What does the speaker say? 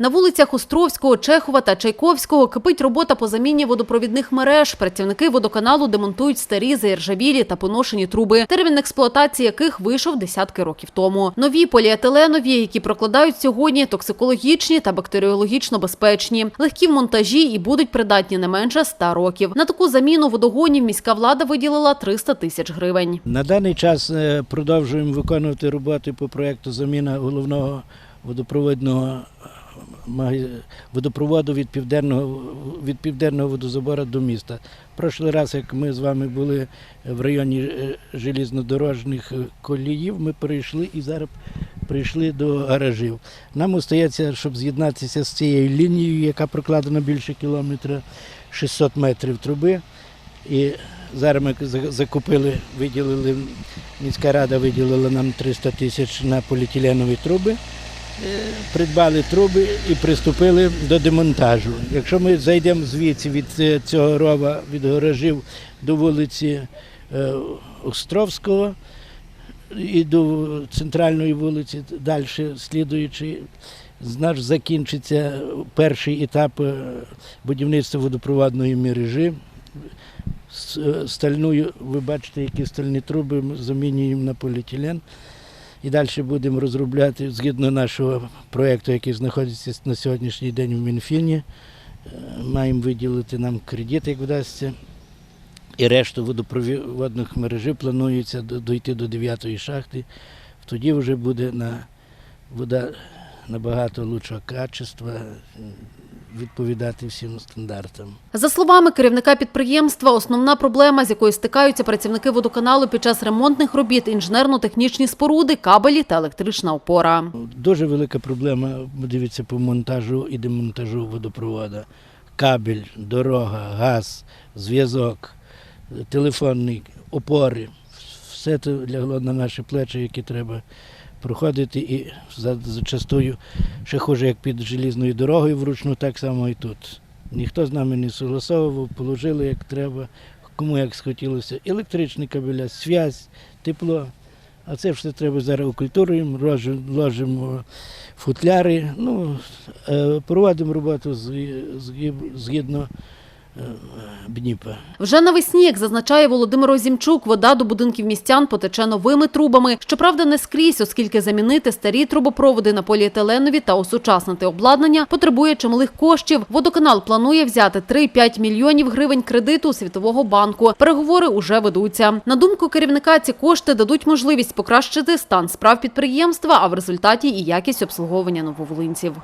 На вулицях Островського, Чехова та Чайковського кипить робота по заміні водопровідних мереж. Працівники водоканалу демонтують старі заіржавілі та поношені труби, термін експлуатації яких вийшов десятки років тому. Нові поліетиленові, які прокладають сьогодні, токсикологічні та бактеріологічно безпечні, легкі в монтажі і будуть придатні не менше 100 років. На таку заміну водогонів міська влада виділила 300 тисяч гривень. На даний час е, продовжуємо виконувати роботи по проєкту заміна головного водопровідного водопроводу від південного від південного водозабору до міста. Прошлий раз, як ми з вами були в районі е, желізнодорожніх е, коліїв, ми перейшли і зараз прийшли до гаражів. Нам остається, щоб з'єднатися з цією лінією, яка прокладена більше кілометра, 600 метрів труби. І зараз ми закупили, виділили, міська рада виділила нам 300 тисяч на поліетиленові труби. Придбали труби і приступили до демонтажу. Якщо ми зайдемо звідси від е, цього рова, від гаражів до вулиці е, Островського і до центральної вулиці, далі слідуючи, наш закінчиться перший етап е, будівництва водопроводної мережі. Стальною, ви бачите, які стальні труби ми замінюємо на поліетилен. І далі будемо розробляти згідно нашого проєкту, який знаходиться на сьогоднішній день в Мінфіні. Е, Маємо виділити нам кредит, як вдасться. І решту водопровідних мережі планується дойти до 9-ї шахти. Тоді вже буде на вода набагато лучшого качества, відповідати всім стандартам. За словами керівника підприємства, основна проблема, з якою стикаються працівники водоканалу під час ремонтних робіт інженерно-технічні споруди, кабелі та електрична опора. Дуже велика проблема, дивіться, по монтажу і демонтажу водопроводу. Кабель, дорога, газ, зв'язок, телефонний, опори. Все це лягло на наші плечі, які треба проходити. І зачастую ще хуже, як під желізною дорогою вручну, так само і тут. Ніхто з нами не согласовував, положили як треба, кому як схотілося. Електричні кабеля, связь, тепло. А це все треба зараз окультуруємо, ложимо, футляри. Ну, е, проводимо роботу згі- згі- згідно БНІПа. Вже навесні, як зазначає Володимир Озімчук, вода до будинків містян потече новими трубами. Щоправда, не скрізь, оскільки замінити старі трубопроводи на поліетиленові та осучаснити обладнання потребує чималих коштів. Водоканал планує взяти 3-5 мільйонів гривень кредиту у Світового банку. Переговори уже ведуться. На думку керівника, ці кошти дадуть можливість покращити стан справ підприємства, а в результаті і якість обслуговування нововолинців.